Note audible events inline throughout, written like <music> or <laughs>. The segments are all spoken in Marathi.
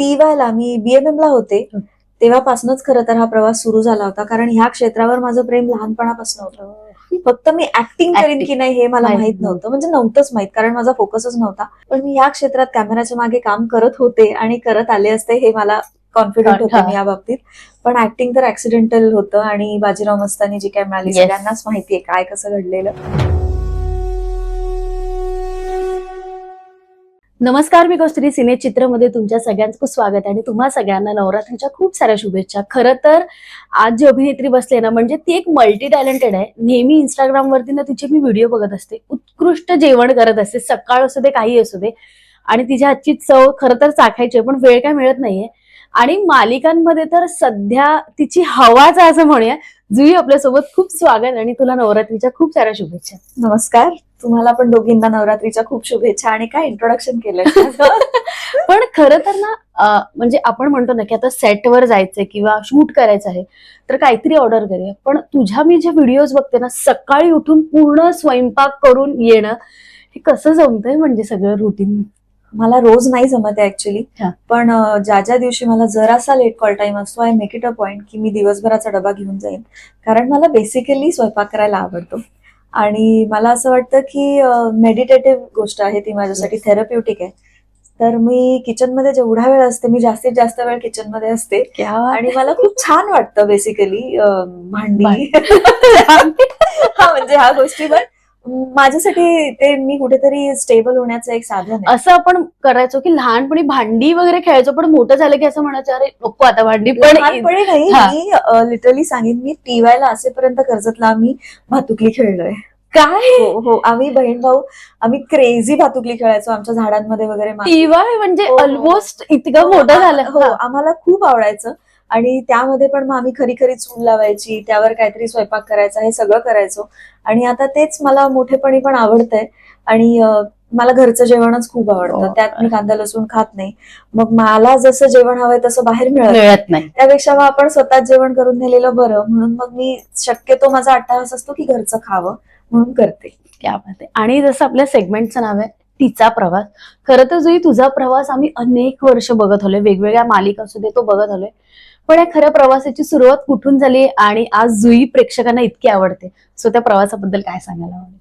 टी वायला मी बीएमएम ला होते. तेव्हापासूनच खरं तर हा प्रवास सुरू झाला होता. कारण ह्या क्षेत्रावर माझं प्रेम लहानपणापासून होतं. फक्त मी ऍक्टिंग करीन. की नाही हे मला माहीत नव्हतं. म्हणजे नव्हतंच माहीत कारण माझा फोकसच नव्हता. पण मी या क्षेत्रात कॅमेराच्या मागे काम करत होते आणि करत आले असते हे मला कॉन्फिडंट होते. मी या बाबतीत. पण ऍक्टिंग तर ऍक्सिडेंटल होतं आणि बाजीराव मस्तानी जी काय मिळाली. सगळ्यांनाच माहितीये काय कसं घडलेलं. नमस्कार मी कस्तुरी सिने चित्रमध्ये तुमच्या सगळ्यांचं खूप स्वागत आहे आणि तुम्हा सगळ्यांना नवरात्रीच्या खूप साऱ्या शुभेच्छा. खरं तर आज जी अभिनेत्री बसले ना म्हणजे ती एक मल्टी टॅलेंटेड आहे. नेहमी इंस्टाग्रामवरती ना तिचे मी व्हिडिओ बघत असते. उत्कृष्ट जेवण करत असते. सकाळ असू दे काही असू दे. आणि तिच्या आजची चव खरं तर चाखायची आहे, पण वेळ काय मिळत नाहीये. आणि मालिकांमध्ये तर सध्या तिची हवाच आहे असं म्हणूया. जुई आपल्यासोबत खूप स्वागत आणि तुला नवरात्रीच्या खूप साऱ्या शुभेच्छा. नमस्कार. तुम्हाला पण दोघींना नवरात्रीच्या खूप शुभेच्छा आणि काय इंट्रोडक्शन केलं <laughs> पण खरं तर ना म्हणजे आपण म्हणतो ना की आता सेटवर जायचंय किंवा शूट करायचं आहे तर काहीतरी ऑर्डर करूया. पण तुझ्या मी जे व्हिडिओज बघते ना सकाळी उठून पूर्ण स्वयंपाक करून येणं हे कसं जमतंय म्हणजे सगळं रुटीन मला रोज नाही जमत आहे ऍक्च्युली. पण ज्या ज्या दिवशी मला जरासा लेट कॉल टाइम असतो I make it a point की मी दिवसभराचा डबा घेऊन जाईन. कारण मला बेसिकली स्वयंपाक करायला आवडतो. आणि मला असं वाटतं की मेडिटेटिव्ह गोष्ट आहे ती माझ्यासाठी. थेरप्युटिक आहे. तर मी किचनमध्ये जेवढा वेळ असते मी जास्तीत जास्त वेळ किचनमध्ये असते. आणि मला खूप छान वाटतं बेसिकली भांडी. <laughs> हा म्हणजे ह्या गोष्टी पण माझ्यासाठी ते मी कुठेतरी स्टेबल होण्याचं एक साधन आहे. असं आपण करायचो की लहानपणी भांडी वगैरे खेळायचो पण मोठं झालं की असं म्हणायचं अरे नको आता भांडी. पण लहानपणी नाही हा. मी लिटरली सांगेन मी टीवायला असेपर्यंत कर्जतला आम्ही भातुकली खेळलोय. काय? हो हो. आम्ही बहीण भाऊ आम्ही क्रेझी भातुकली खेळायचो आमच्या झाडांमध्ये वगैरे माती. टीवाय म्हणजे हो, हो. ऑलमोस्ट इतकं मोठं झालं. हो. आम्हाला खूप आवडायचं. आणि त्यामध्ये पण मग आम्ही खरी खरी चूल लावायची त्यावर काहीतरी स्वयंपाक करायचा हे सगळं करायचो. आणि आता तेच मला मोठेपणी पण आवडतंय. आणि मला घरचं जेवणच खूप आवडतं. हो. त्यात मी कांदा लसूण खात नाही. मग मला जसं जेवण हवंय तसं बाहेर मिळत नाही. त्यापेक्षा मग आपण स्वतःच जेवण करून नेलेलं बरं. म्हणून मग मी शक्यतो माझा अट्टाहास असतो की घरचं खावं म्हणून करते. आहे आणि जसं आपल्या सेगमेंटचं नाव आहे तिचा प्रवास. खरं तर जुई तुझा प्रवास आम्ही अनेक वर्ष बघत आलोय. वेगवेगळ्या मालिका असू दे तो बघत आलोय. पण या खऱ्या प्रवासाची सुरुवात कुठून झाली आणि आज जुई प्रेक्षकांना इतकी आवडते? सो त्या प्रवासाबद्दल काय सांगायला आवडेल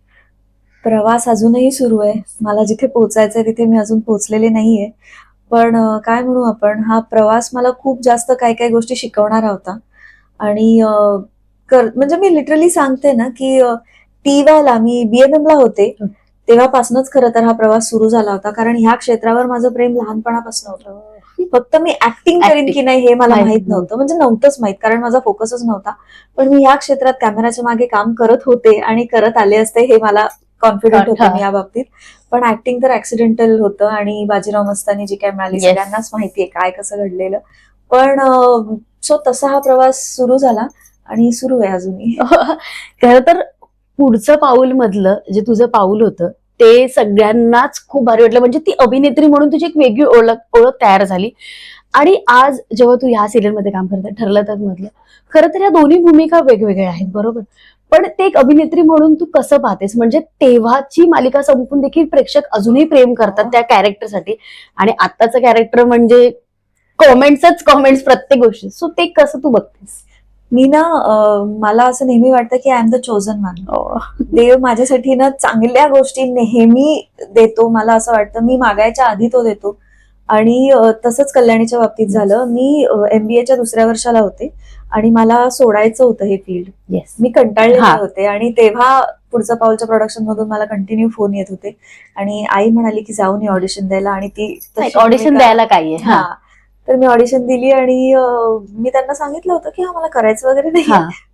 प्रवास अजूनही सुरू आहे. मला जिथे पोहोचायचंय तिथे मी अजून पोहोचलेले नाहीये. पण काय म्हणू आपण? हा प्रवास मला खूप जास्त काय काय गोष्टी शिकवणारा होता. आणि कर म्हणजे मी लिटरली सांगते ना की टी वायला मी बीएमएम ला होते. तेव्हापासूनच खरं तर हा प्रवास सुरू झाला होता. कारण ह्या क्षेत्रावर माझं प्रेम लहानपणापासून होतं. फक्त मी ऍक्टिंग करीन. की नाही हे मला माहीत नव्हतं म्हणजे नव्हतंच माहीत कारण माझा फोकसच नव्हता पण मी या क्षेत्रात कॅमेराच्या मागे काम करत होते आणि करत आले असते हे मला कॉन्फिडंट होते. मी या बाबतीत पण ऍक्टिंग तर ऍक्सिडेंटल होतं आणि बाजीराव मस्तानी जी काय मिळाली. सगळ्यांनाच माहितीये काय कसं घडलेलं पण सो तसा हा प्रवास सुरू झाला आणि सुरू आहे अजूनही <laughs> खरं तर पुढचं पाऊल मधलं जे तुझं पाऊल होतं ते सगळ्यांनाच खूप भारी वाटलं. म्हणजे ती अभिनेत्री म्हणून तुझी एक वेगळी ओळख ओळख तयार झाली. आणि आज जेव्हा तू ह्या सिरियलमध्ये काम करते ठरलं तर मधलं. खरं तर या दोन्ही भूमिका वेगवेगळ्या आहेत बरोबर? पण ते एक अभिनेत्री म्हणून तू कसं पाहतेस? म्हणजे तेव्हाची मालिका संपून देखील प्रेक्षक अजूनही प्रेम करतात. त्या कॅरेक्टरसाठी आणि आत्ताचं कॅरेक्टर म्हणजे कॉमेंट्सच कॉमेंट्स प्रत्येक गोष्टी सो ते कसं तू बघतेस? मी ना मला असं नेहमी वाटतं की I am the chosen man देव माझ्यासाठी ना चांगल्या गोष्टी नेहमी देतो. मला असं वाटतं मी मागायच्या आधी तो देतो. आणि तसंच कल्याणीच्या बाबतीत झालं. मी एमबीएच्या दुसऱ्या वर्षाला होते आणि मला सोडायचं होतं हे फील्ड येस मी कंटाळलेले हा. होते आणि तेव्हा पुढचं पाऊलच्या प्रोडक्शन मधून मला कंटिन्यू फोन येत होते. आणि आई म्हणाली की जाऊन ऑडिशन द्यायला आणि ती ऑडिशन द्यायला काय आहे. हा. तर मी ऑडिशन दिली आणि मी त्यांना सांगितलं होतं की हा मला करायचं वगैरे नाही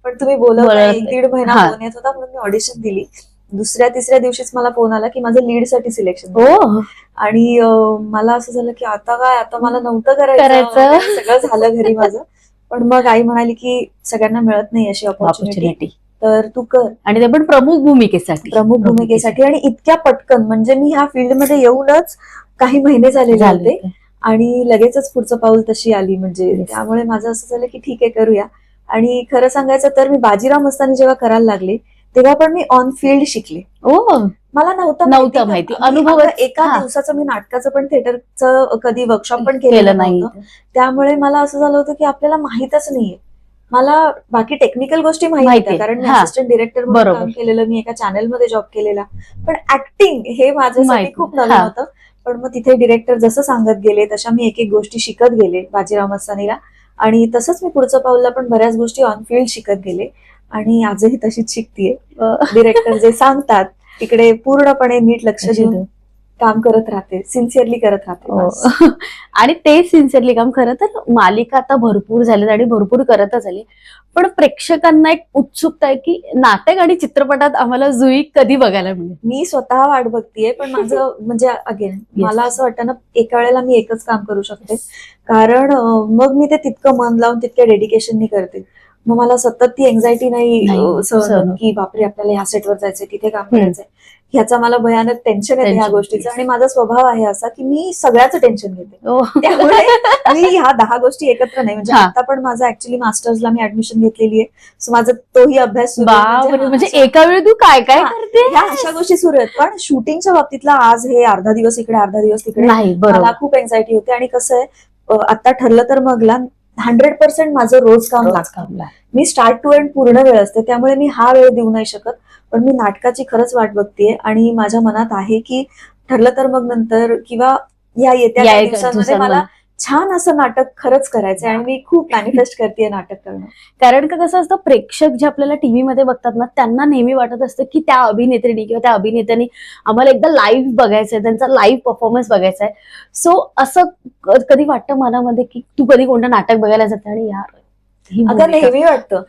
पण तुम्ही. नाही. एक दीड महिना. फोन येत होता म्हणून मी ऑडिशन दिली दुसऱ्या तिसऱ्या दिवशीच मला फोन आला की माझं लीडसाठी सिलेक्शन हो आणि मला असं झालं की आता काय आता मला नव्हतं करायचं सगळं झालं घरी माझं पण मग आई म्हणाली की सगळ्यांना मिळत नाही अशी ऑपॉर्च्युनिटी तर तू कर आणि ते पण प्रमुख भूमिकेसाठी प्रमुख भूमिकेसाठी आणि इतक्या पटकन म्हणजे मी ह्या फील्डमध्ये येऊनच काही महिने झाले होते. आणि लगेचच पुढचं पाऊल तशी आली म्हणजे. त्यामुळे माझं असं झालं की ठीक आहे करूया आणि खरं सांगायचं तर मी बाजीराव मस्तानी जेव्हा करायला लागले तेव्हा पण मी ऑन फील्ड शिकले ओ मला नव्हतं नव्हतं. माहिती. अगं एका. दिवसाचं मी नाटकाचं पण थिएटरचं कधी वर्कशॉप पण केलं केलेलं नाही त्यामुळे मला असं झालं होतं की आपल्याला माहीतच नाहीये मला बाकी टेक्निकल गोष्टी माहीत होत्या कारण मी. असिस्टंट डिरेक्टर म्हणून. काम केलेलं मी एका चॅनलमध्ये जॉब केलेला पण ऍक्टिंग हे माझ्यासाठी. खूप नवीन हा. होतं पण मग तिथे डिरेक्टर जसं सांगत गेले तशा मी एक एक गोष्टी शिकत गेले बाजीराव मस्तानीला. आणि तसंच मी पुढचं पाऊलला पण बऱ्याच गोष्टी ऑन फील्ड शिकत गेले. आणि आजही तशीच शिकतीये. डिरेक्टर जे सांगतात तिकडे पूर्णपणे नीट लक्ष देऊन. काम करत राहते सिन्सिअरली करत राहते. हो. <laughs> आणि ते सिन्सिअरली काम खरं तर मालिका आता भरपूर झाल्यात आणि भरपूर करतच आले पण प्रेक्षकांना एक उत्सुकता आहे की नाटक आणि चित्रपटात आम्हाला जुई कधी बघायला मिळेल? मी स्वतः वाट बघतीये पण माझं <laughs> म्हणजे अगेन मला असं वाटतं ना एका वेळेला मी एकच काम करू शकते. कारण मग मी ते तितकं मन लावून तितक्या डेडिकेशननी करते. मग मला सतत ती एन्झायटी नाही सहन की बापरे आपल्याला ह्या सेटवर जायचंय तिथे काम. करायचंय. ह्याचा मला भयानक टेन्शन येते ह्या. गोष्टीचं. आणि माझा स्वभाव आहे असा की मी सगळ्याचं टेन्शन घेते. त्यामुळे मी ह्या दहा गोष्टी एकत्र नाही. म्हणजे. आता पण माझा ऍक्च्युली मास्टर्सला मी ऍडमिशन घेतलेली आहे. सो माझा तोही अभ्यास म्हणजे अशा- एका वेळी तू काय काय करते ह्या अशा गोष्टी सुरू आहेत. पण शूटिंगच्या बाबतीतला आज हे अर्धा दिवस इकडे अर्धा दिवस तिकडे मला खूप एन्झायटी होते. आणि कसं आहे आता ठरलं तर मगला हंड्रेड पर्सेंट माझं रोज काम लागतं. मी स्टार्ट टू एंड पूर्ण वेळ असते त्यामुळे मी हा वेळ देऊ नाही शकत पण मी नाटकाची खरंच वाट बघतेय आणि माझ्या मनात आहे की ठरलं तर मग नंतर किंवा या येत्या दिवसांमध्ये. मला छान असं नाटक खरंच करायचंय आणि मी खूप मॅनिफेस्ट <laughs> करते नाटक करणं. कारण का कसं असतं प्रेक्षक जे आपल्याला टीव्हीमध्ये बघतात ना त्यांना नेहमी वाटत असतं की त्या अभिनेत्रीने किंवा त्या अभिनेत्याने आम्हाला एकदा लाईव्ह बघायचंय त्यांचा लाईव्ह परफॉर्मन्स बघायचा आहे सो असं कधी वाटतं मनामध्ये की तू कधी कोणतं नाटक बघायला जाते आणि यार ही आता नेहमी वाटतं.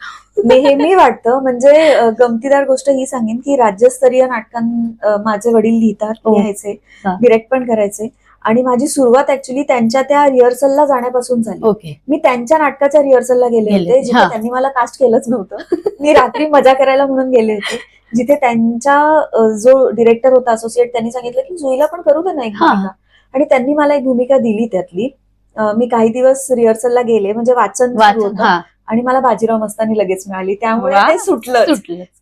नेहमी वाटतं. म्हणजे गमतीदार गोष्ट ही सांगेन की राज्यस्तरीय नाटकां माझे वडील लिहितात हो. लिहायचे. डिरेक्ट पण करायचे. आणि माझी सुरुवात ऍक्च्युली त्यांच्या त्या रिहर्सलला जाण्यापासून झाली. ओके. मी त्यांच्या नाटकाच्या रिहर्सलला गेले होते जिथे. त्यांनी मला कास्ट केलंच नव्हतं. <laughs> मी रात्री मजा करायला म्हणून गेले होते. जिथे त्यांच्या जो डिरेक्टर होता असोसिएट त्यांनी सांगितलं की जुईला पण करू दे ना एक हा. भूमिका. आणि त्यांनी मला एक भूमिका दिली त्यातली. मी काही दिवस रिहर्सलला गेले म्हणजे वाचन होतं. आणि मला बाजीराव मस्तानी लगेच मिळाली. त्यामुळे. ते सुटलं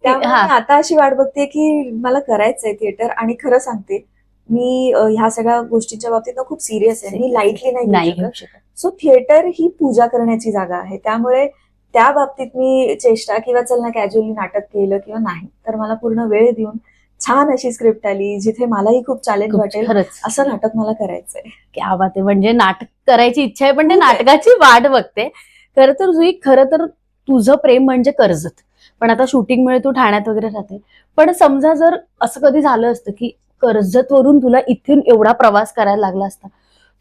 त्यामुळे मी आता अशी वाट बघते की मला करायचंय थिएटर आणि खरं सांगते मी ह्या सगळ्या गोष्टींच्या बाबतीत ना खूप सिरियस आहे. मी लाईटली नाही घेऊ शकत. सो थिएटर ही पूजा करण्याची जागा आहे. त्यामुळे त्या बाबतीत मी चेष्टा किंवा चल ना कॅज्युअली नाटक केलं किंवा नाही तर मला पूर्ण वेळ देऊन छान अशी स्क्रिप्ट आली जिथे मलाही खूप चॅलेंज वाटेल असं नाटक मला करायचंय. क्या बात आहे. म्हणजे नाटक करायची इच्छा आहे पण ते. नाटकाची वाट बघते. खरं तर जुई खरं तर तुझं प्रेम म्हणजे कर्जत. पण आता शूटिंगमुळे तू ठाण्यात वगैरे राहते. पण समजा जर असं कधी झालं असतं की कर्जत वरून तुला इथून एवढा प्रवास करायला लागला असता.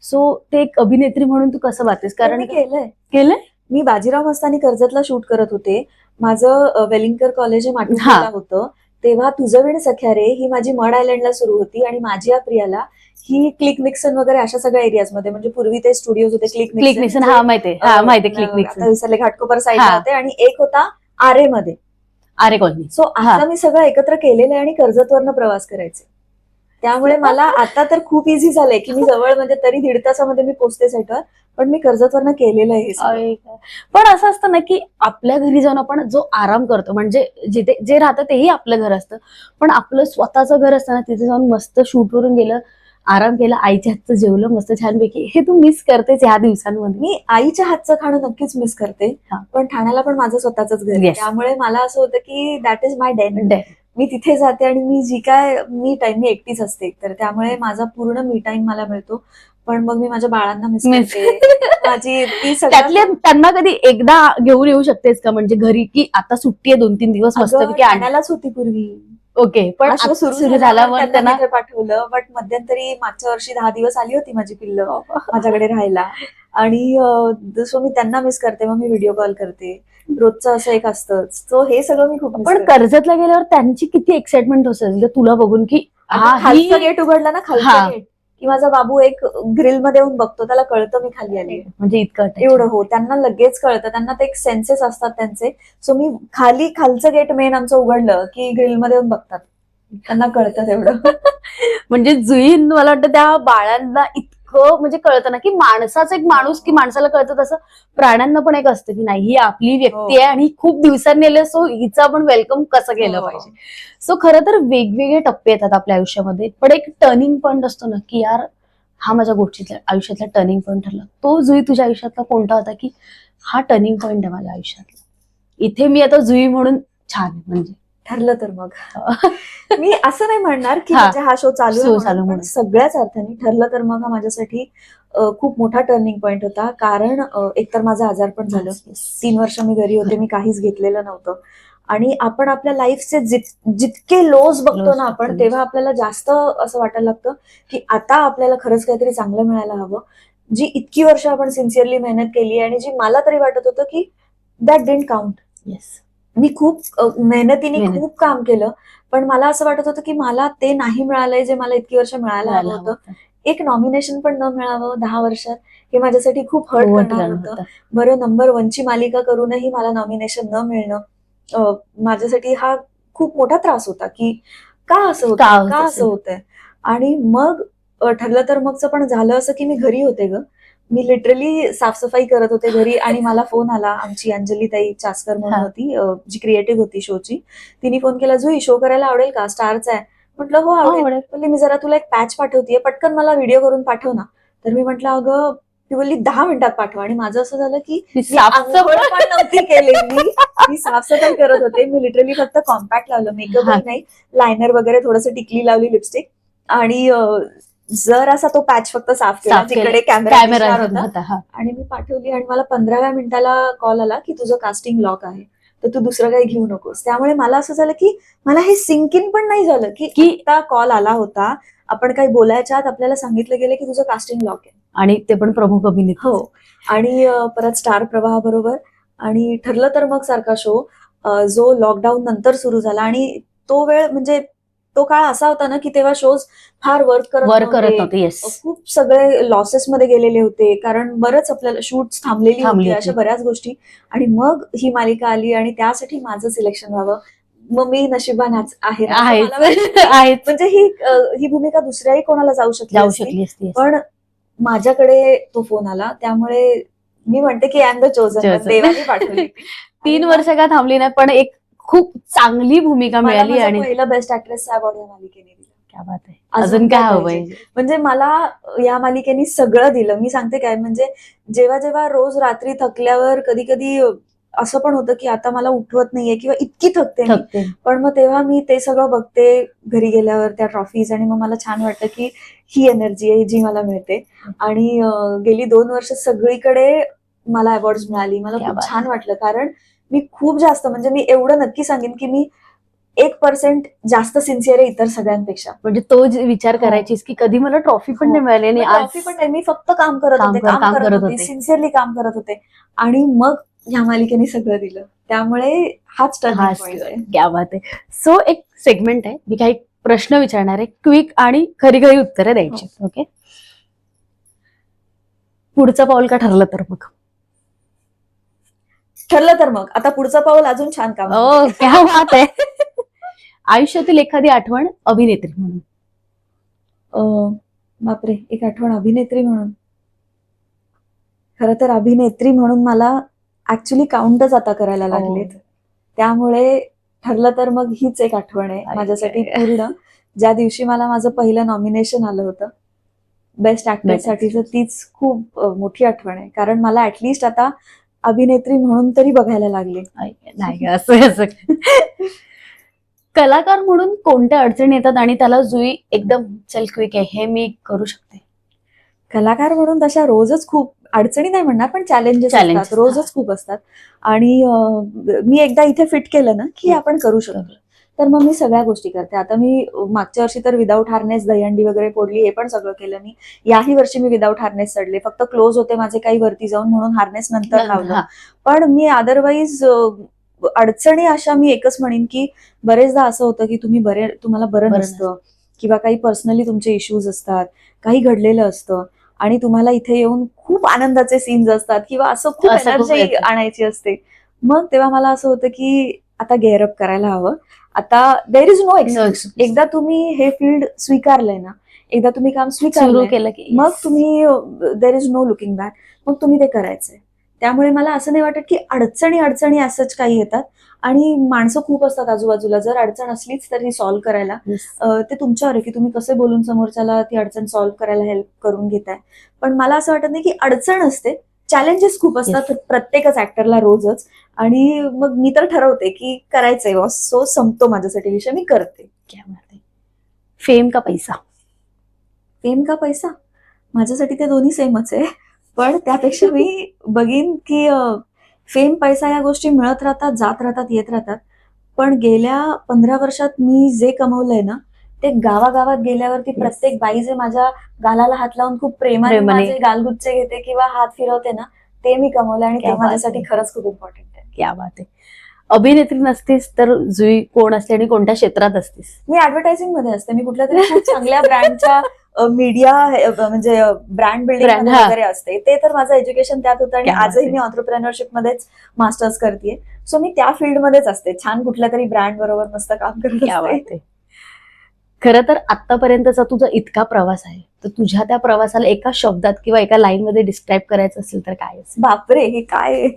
सो ते एक अभिनेत्री म्हणून तू कसं वाटतेस कारण केलंय. केलंय? मी बाजीराव मस्तानी कर्जतला शूट करत होते. माझं वेलिंगकर कॉलेज हे होतं. तेव्हा तुझं विण सख्या रे ही माझी मड आयलंडला सुरू होती आणि माझी या प्रियाला ही क्लिक मिक्सन वगैरे अशा सगळ्या एरियाजमध्ये म्हणजे पूर्वी ते स्टुडिओज होते क्लिक क्लिक निक्सन हा निक्सन विसरले घाटकोपर साईडला हा. होते आणि एक होता आरे मध्ये. आरे कॉलनी सो आता मी सगळं एकत्र केलेलं आहे आणि कर्जतवरनं प्रवास करायचे त्यामुळे <laughs> मला आता तर खूप इझी झालंय की मी जवळ म्हणजे तरी दीड तासामध्ये मी पोहोचते सेटवर पण मी कर्जतवरनं केलेलं आहे. पण असं असतं ना की आपल्या घरी जाऊन आपण जो आराम करतो म्हणजे जिथे जे राहतं तेही आपलं घर असतं पण आपलं स्वतःचं घर असतं ना तिथे जाऊन मस्त शूट वरून गेलं आराम केला आईच्या हातचं जेवलं मस्त छानपैकी हे तू मिस करतेस ह्या दिवसांमध्ये मी आईच्या हातचं खाणं नक्कीच मिस करते. पण ठाण्याला पण माझं स्वतःच घर. त्यामुळे मला असं होतं की दॅट इज माय डेन मी तिथे जाते आणि मी जी काय मी टाइम मी एकटीच असते तर त्यामुळे माझा पूर्ण मी टाइम मला मिळतो. पण मग मी माझ्या बाळांना मिस. करते. माझी ती <laughs> त्यातल्या त्यांना कधी एकदा घेऊन येऊ शकतेस का? म्हणजे घरी की आता सुट्टी आहे दोन तीन दिवस मस्त अगं, ठाण्यालाच होती पूर्वी. ओके पण सुरू झाला त्यांना पाठवलं बट मध्यंतरी मागच्या वर्षी दहा दिवस आली होती माझी पिल्ल माझ्याकडे राहायला. आणि सो मी त्यांना मिस करते मग मी व्हिडिओ कॉल करते. रोजचं असं एक असतंच सो हे सगळं मी खूप पण. कर्जतला गेल्यावर त्यांची किती एक्साइटमेंट असेल? तुला बघून की हा गेट उघडलं ना. खालचं गेट की माझा बाबू एक ग्रिलमध्ये येऊन बघतो त्याला कळतं मी खाली आली. म्हणजे इतकं. एवढं हो त्यांना लगेच कळतं त्यांना ते एक सेन्सेस असतात त्यांचे. सो मी खाली खालचं गेट मेन आमचं उघडलं की ग्रिलमध्ये येऊन बघतात. त्यांना कळतं तेवढं. <laughs> म्हणजे जुईन मला वाटतं त्या बाळांना इतकं इतकं म्हणजे कळतं ना की माणसाचं एक माणूस की माणसाला कळतं तसं प्राण्यांना पण एक असतं की नाही ही आपली व्यक्ती हो. आहे आणि ही खूप दिवसांनी आले सो हिचं आपण वेलकम कसं केलं हो. पाहिजे सो खरं तर वेगवेगळे टप्पे येतात आपल्या आयुष्यामध्ये पण एक टर्निंग पॉईंट असतो ना की यार हा माझ्या गोष्टीतला आयुष्यातला टर्निंग पॉईंट ठरला तो जुई तुझ्या आयुष्यातला कोणता होता की हा टर्निंग पॉईंट आहे माझ्या आयुष्यातला इथे मी आता जुई म्हणून छान आहे म्हणजे ठरलं तर मग. <laughs> मी असं नाही म्हणणार की हा. म्हणजे हा शो चालू म्हणून, चालू पण म्हणून. सगळ्याच अर्थाने ठरलं तर मग हा माझ्यासाठी खूप मोठा टर्निंग पॉइंट होता. कारण एकतर माझं आजारपण झालं. तीन वर्ष मी घरी होते मी काहीच घेतलेलं नव्हतं. आणि आपण आपल्या लाईफचे जित- जितके लोज बघतो ना आपण. तेव्हा आपल्याला जास्त असं वाटायला लागतं की आता आपल्याला खरंच काहीतरी चांगलं मिळायला हवं. जी इतकी वर्ष आपण सिन्सिअरली मेहनत केली आणि जी मला तरी वाटत होतं की दॅट डिंट काउंट येस मी खूप मेहनतीने मेहनत. खूप काम केलं पण मला असं वाटत होतं की मला ते नाही मिळालंय जे मला इतकी वर्ष मिळायला हवं होतं. एक नॉमिनेशन पण न मिळावं दहा वर्षात हे माझ्यासाठी खूप हर्ट करणार होतं. बरं नंबर वनची मालिका करूनही मला नॉमिनेशन न मिळणं माझ्यासाठी हा खूप मोठा त्रास होता की का असं होतं? का? असं होतंय? आणि मग ठरलं तर मगच पण झालं असं की मी घरी होते ग. मी लिटरली साफसफाई करत होते घरी आणि मला फोन आला आमची अंजली ताई चासकर म्हणून. होती जी क्रिएटिव्ह होती शोची तिने फोन केला जुई शो करायला आवडेल का? स्टारचा आहे. म्हटलं हो आवडेल. मी जरा तुला एक पॅच पाठवतेय पटकन मला व्हिडिओ करून पाठव ना. तर मी म्हटलं अगं ती बोलली दहा मिनिटात पाठवा. आणि माझं असं झालं की नव्हती केलेली मी. साफसफाई करत होते. मी लिटरली फक्त कॉम्पॅक्ट लावलं. मेकअप. नाही लायनर वगैरे थोडस टिकली लावली लिपस्टिक आणि जर असा तो पॅच फक्त साफ केला. जिकडे कॅमेरा होता. आणि मी पाठवली आणि मला पंधराव्या मिनिटाला कॉल आला की तुझं कास्टिंग लॉक आहे. तर तू दुसरं काही घेऊ नकोस. त्यामुळे मला असं झालं की मला हे सिंक इन पण नाही झालं की की आता कॉल आला होता. आपण काही बोलायच्या आत आपल्याला सांगितलं गेलं की तुझं कास्टिंग लॉक आहे. आणि ते पण प्रमुख अभिनेते. हो. आणि परत स्टार प्रवाह बरोबर आणि ठरलं तर मग सारखा शो जो लॉकडाऊन नंतर सुरू झाला आणि तो वेळ म्हणजे तो काळ असा होता ना की तेव्हा शोज फार वर्क करत वर करत नव्हते. नव्हते येस खूप सगळे लॉसेस मध्ये गेलेले होते कारण बरंच आपल्याला शूट थांबलेली थांबली होती होती. अशा बऱ्याच गोष्टी आणि मग ही मालिका आली आणि त्यासाठी माझं सिलेक्शन व्हावं मग मी नशिबान आज आहे असं आहेच मला वाटतं. <laughs> आहेच म्हणजे ही अ, ही भूमिका दुसऱ्याही कोणाला जाऊ शकली जाऊ असती. शकली असती yes. पण माझ्याकडे तो फोन आला त्यामुळे मी म्हणते की आय एम द Chosen. देवाने पाठवली. <laughs> तीन वर्ष का थांबली नाही पण एक खूप चांगली भूमिका मिळाली आणि पहिलं बेस्ट ऍक्ट्रेसचा अवॉर्ड या मालिकेने दिला. अजून काय हवंय? म्हणजे मला या मालिकेने सगळं दिलं. मी सांगते काय म्हणजे जेव्हा जेव्हा रोज रात्री थकल्यावर कधी कधी असं पण होतं की आता मला उठवत नाहीये किंवा इतकी थकते पण मग तेव्हा मी ते सगळं बघते घरी गेल्यावर त्या ट्रॉफीज आणि मग मला छान वाटतं की ही एनर्जी आहे जी मला मिळते. आणि गेली दोन वर्ष सगळीकडे मला अवॉर्ड मिळाली. मला खूप. छान वाटलं कारण मी खूप जास्त म्हणजे मी एवढं नक्की सांगेन की मी एक पर्सेंट जास्त सिन्सिअर आहे इतर सगळ्यांपेक्षा. म्हणजे तो विचार हो. करायचीस की कधी मला ट्रॉफी पण हो. नाही मिळाली ट्रॉफी पण नाही मी फक्त काम करत होते काम करत होते. सिन्सिअरली काम करत होते. आणि मग ह्या मालिकेने सगळं दिलं. त्यामुळे हाच बात आहे. सो एक सेगमेंट आहे. मी काही प्रश्न विचारणार आहे. क्विक आणि खरी खरी उत्तरं द्यायची. हो. ओके पुढचं पाऊल का ठरलं तर मग? ठरलं तर मग. आता पुढचं पाऊल अजून छान काम ओ क्या बात आहे. आयुष्यातील एखादी आठवण अभिनेत्री म्हणून. अं, बापरे एक आठवण अभिनेत्री म्हणून. खरं तर अभिनेत्री म्हणून मला ऍक्च्युली काउंटच आता करायला लागलेत. त्यामुळे ठरलं तर मग हीच एक आठवण आहे अरे माझ्यासाठी. पूर्ण. ज्या दिवशी मला माझं पहिलं नॉमिनेशन आलं होतं बेस्ट ऍक्टर Best साठीच तीच खूप अं, मोठी आठवण आहे. कारण मला ऍटलिस्ट आता अभिनेत्री म्हणून तरी बघायला लागले. नाही असं असं. कलाकार म्हणून कोणत्या अडचणी येतात आणि त्याला जुई एकदम चल क्विक आहे हे मी करू शकते. कलाकार म्हणून तशा रोजच खूप अडचणी नाही म्हणणार पण चॅलेंजेस असतात रोजच खूप असतात. आणि मी एकदा इथे फिट केलं ना की आपण करू शकतो. तर मग मी सगळ्या गोष्टी करते. आता मी मागच्या वर्षी तर विदाऊट हार्नेस दहीहंडी वगैरे फोडली हे पण सगळं केलं मी. याही वर्षी मी विदाऊट हार्नेस चढले. फक्त क्लोज होते माझे काही वरती जाऊन म्हणून हार्नेस नंतर लावलं. पण मी अदरवाईज अडचणी अशा मी एकच म्हणेन की बरेचदा असं होतं की तुम्ही बरे तुम्हाला बरं नसतं. किंवा काही पर्सनली तुमचे इश्यूज असतात. काही घडलेलं असतं. आणि तुम्हाला इथे येऊन खूप आनंदाचे सीन्स असतात किंवा असं खूप एनर्जी. आणायची असते. मग तेव्हा मला असं होतं की आता गेअरअप करायला हवं. आता देर इज नो एक्सक्यूज. एकदा तुम्ही हे फील्ड स्वीकारलंय ना एकदा तुम्ही काम सुरू स्वीकारलं केलं की मग तुम्ही there is no looking back मग तुम्ही ते करायचंय. त्यामुळे मला असं नाही वाटत की अडचणी अडचणी असंच काही येतात. आणि माणसं खूप असतात आजूबाजूला. जर अडचण असलीच तर ती सॉल्व्ह करायला ते तुमच्यावर आहे की तुम्ही कसे बोलून समोरच्याला ती अडचण सॉल्व्ह करायला हेल्प करून घेताय. पण मला असं वाटत नाही की अडचण असते. चॅलेंजेस खूप असतात प्रत्येकच ऍक्टरला रोजच. आणि मग मी तर ठरवते की करायचंय सो संपतो माझ्यासाठी विषय मी करते. फेम का पैसा? फेम का पैसा? माझ्यासाठी ते दोन्ही सेमच आहे. पण त्यापेक्षा मी बघीन की फेम पैसा या गोष्टी मिळत राहतात जात राहतात येत राहतात. पण गेल्या पंधरा वर्षात मी जे कमवलंय ना ते गावागावात गेल्यावरती. प्रत्येक बाई जे माझ्या गालाला हात लावून खूप प्रेमाने. माझे गालगुच्चे घेते किंवा हात फिरवते ना ते मी कमवलं आणि ते माझ्यासाठी. खरंच खूप इम्पॉर्टंट आहे क्या बात आहे अभिनेत्री नसतीस तर जुई कोण असते आणि कोणत्या क्षेत्रात असतीस मी ऍडव्हर्टायझिंगमध्ये असते मी कुठल्या तरी खूप चांगल्या ब्रँडच्या मीडिया म्हणजे ब्रँड बिल्डिंग. वगैरे असते ते तर माझं एज्युकेशन त्यात होतं आणि आजही. मी ऑन्टरप्रेनरशिप मध्येच मास्टर्स करते सो मी त्या फील्ड मध्येच असते छान कुठल्या तरी ब्रँड बरोबर मस्त काम करत क्या असते बात आहे खरं तर आतापर्यंतचा तुझा इतका प्रवास आहे. तर तुझ्या त्या प्रवासाला एका शब्दात किंवा एका लाईन मध्ये डिस्क्राईब करायचं असेल तर काय असेल? बापरे हे काय? आहे?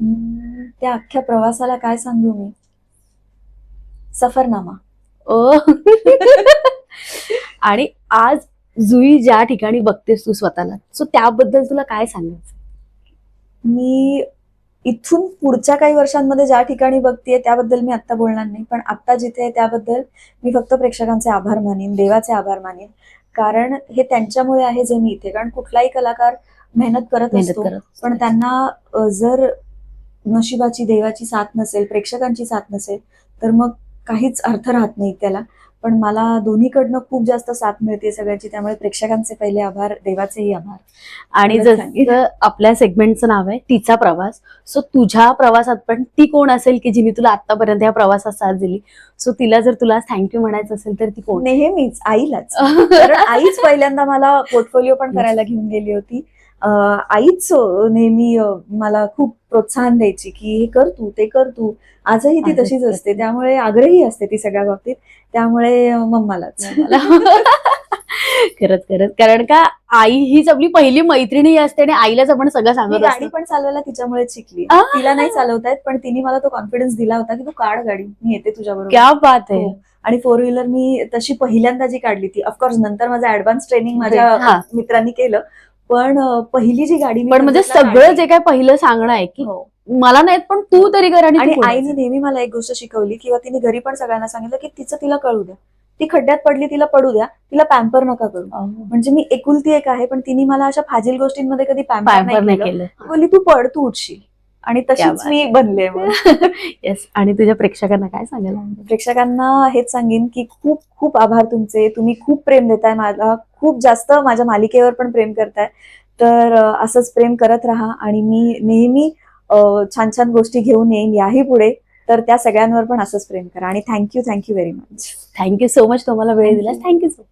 हम्म, त्या अख्ख्या प्रवासाला काय सांगू मी? सफरनामा. ओ. <laughs> आणि आज जुई ज्या ठिकाणी बघतेस तू स्वतःला सो त्याबद्दल तुला काय सांगायचं? मी इथून पुढच्या काही वर्षांमध्ये ज्या ठिकाणी बघतीये त्याबद्दल मी आता बोलणार नाही पण आता जिथे आहे त्याबद्दल मी फक्त प्रेक्षकांचे आभार मानेन देवाचे आभार मानेन. कारण हे त्यांच्यामुळे आहे जे मी इथे कारण कुठलाही कलाकार मेहनत करत असतो पण त्यांना जर नशिबाची देवाची साथ नसेल प्रेक्षकांची साथ नसेल तर मग काहीच अर्थ राहत नाही त्याला. पण मला दोन्हीकडनं खूप जास्त साथ मिळते सगळ्याची त्यामुळे प्रेक्षकांचे पहिले आभार देवाचेही आभार. आणि. जसं आपल्या सेगमेंटचं नाव आहे तिचा प्रवास. सो तुझ्या प्रवासात पण ती कोण असेल की जिने तुला आतापर्यंत या प्रवासात साथ दिली? सो तिला जर तुला थँक्यू म्हणायचं असेल तर ती कोण? नेहमीच आईलाच. <laughs> कारण आईच पहिल्यांदा मला पोर्टफोलिओ पण करायला घेऊन गेली होती. आईच नेहमी मला खूप प्रोत्साहन द्यायची की हे कर तू ते कर तू. आजही ती तशीच. असते. त्यामुळे आग्रही असते ती सगळ्या बाबतीत. त्यामुळे मम्मालाच. <laughs> खरंच खरंच. कारण का आई हीच आपली पहिली मैत्रिणी असते आणि आईलाच आपण सगळं सांगत गाडी पण चालवायला तिच्यामुळेच शिकली. तिला नाही चालवता येत पण तिने मला तो कॉन्फिडन्स दिला होता की तू काढ गाडी. मी येते तुझ्याबरोबर. क्या बात आहे. हो. आणि फोर व्हीलर मी तशी पहिल्यांदा जी काढली ती ऑफकोर्स नंतर माझं ऍडव्हान्स ट्रेनिंग माझ्या. मित्रांनी केलं पण पहिली जी गाडी पण म्हणजे सगळं जे काय पहिलं सांगणं आहे की हो. मला नाहीत पण तू तरी कर आणि आईने नेहमी मला एक गोष्ट शिकवली किंवा तिने घरी पण सगळ्यांना सांगितलं की तिचं तिला कळू द्या. ती खड्ड्यात पडली तिला पडू द्या. तिला पॅम्पर नका करू. म्हणजे मी एकुलती एक आहे पण तिने मला अशा फाजील गोष्टींमध्ये कधी पॅम्पर नाही केलं. बोलली तू पड तू उठशील. आणि तशीच मी बनले मग. <laughs> येस आणि तुझ्या प्रेक्षकांना काय सांगायला आवडेल? प्रेक्षकांना हेच सांगेन की खूप खूप आभार तुमचे. तुम्ही खूप प्रेम देताय मला. खूप जास्त माझ्या मालिकेवर पण प्रेम करताय. तर असंच प्रेम करत राहा आणि मी नेहमी छान छान गोष्टी घेऊन येईन याही पुढे. तर त्या सगळ्यांवर पण असंच प्रेम करा. आणि thank you thank you very much thank you so much तुम्हाला वेळ दिला. Thank you so